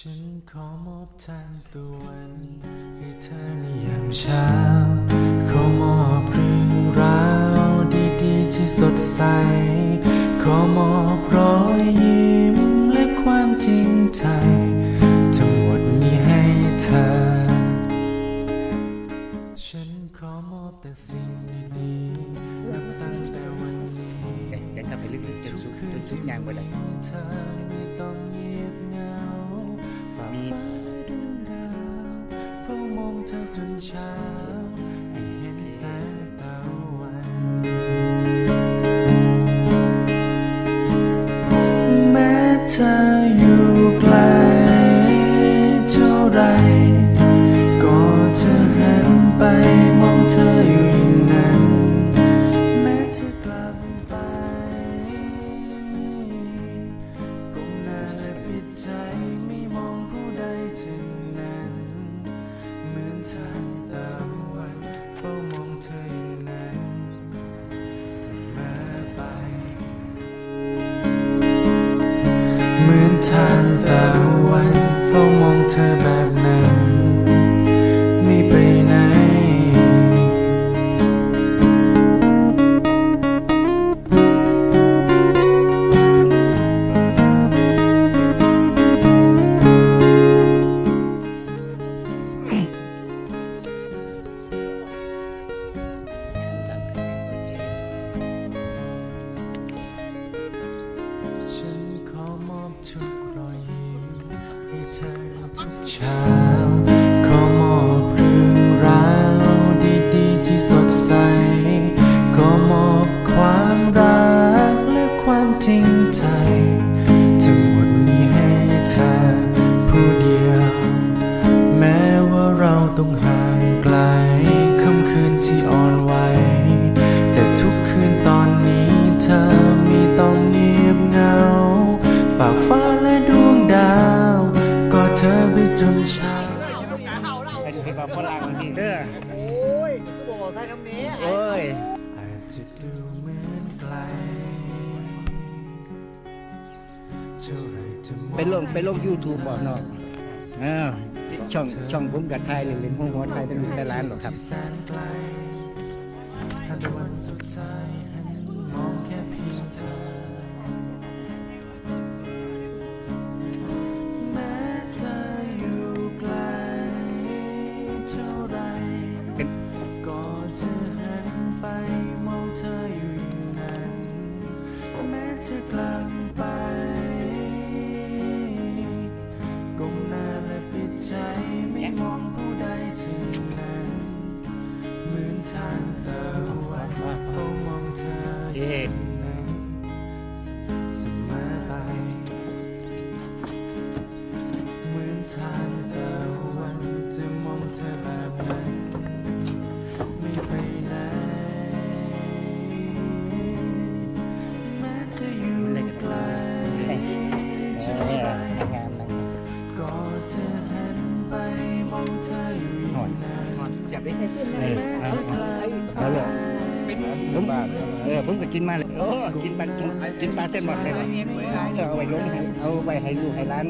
ฉันขอมอบแทนตะวันให้เธอในยามเช้า ขอมอบเรื่องราวดีๆที่สดใส ขอมอบรอยยิ้มและความจริงใจ ทั้งหมดนี้ให้เธอ ฉันขอมอบแต่สิ่งดีๆนับตั้งแต่วันนี้เดี๋ยวทำไปลึกๆจนทุสุกดคืจนนสุที่ดยางไปเลยมีเธอไม่ต้องเงียบเหงา เเธออย่างนั้นเสมอไป เหมือนทานตะวัน ทุกรอยยิ้มให้เธอในทุกเช้าขอมอบเรื่องราวดีๆที่สดใสขอมอบความรักและความจริงใจทั้งหมดนี้ให้เธอผู้เดียว แม้ว่าเราต้องหา เป็นเพลงของฝรั่งนี่เด้อโอ้ยกูบอกใครทำนี้โอ้ยอาจจะดูเหมือนไกลเท่าไรจะมองไปลงไปลง YouTube บ่เนาะเออช่องช่องผมกับไทยเล่นๆหัวหัวไทยเป็นแต่ร้านหรอกครับที่แสนไกลหันตะวันสุดท้ายหันมองแค่เพียงเธอ จะกลับไป เสียบได้เออแม้เอาจะไกลเอาเลยผมเออผมก็กินมาเลยโอ้กินปลากินปลาเส้นหมดเลยเออเอาไว้ลงให้เอาไว้ให้ลูกให้ร้าน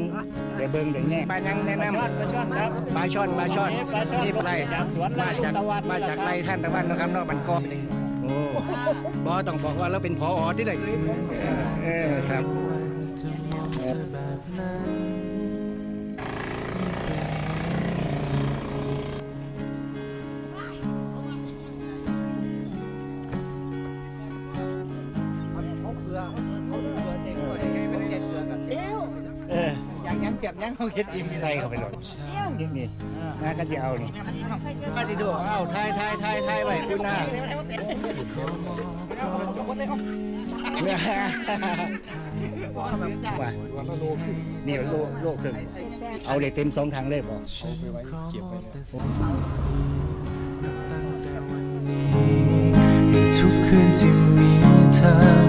เดี๋ยวเบิ่งเดี๋ยวแน่ปลายังแนะนำปลาช่อนปลาช่อนนี่ปลามาจากมาจากไรท่านตะวันนะครับนอกบันกอกโอ้บอต้องบอกว่าเราเป็นพออที่ไหนเออครับ ยังยังเจ็บยังเขาเห็ดจิ้มใส่เข้าไปหลดนี่นี่น่าก็จะเอานี่ก็จะดูเอาทายทายทายทายไว้คุณหน้าขอมอบรอยยิ้มว่านี่โลโลครึ่งเอาเลยเต็มสองทางเลยบอกฉันขอมอบแต่สิ่งดีๆนับตั้งแต่วันนี้ให้ทุกคืนที่มีเธอไม่ต้อง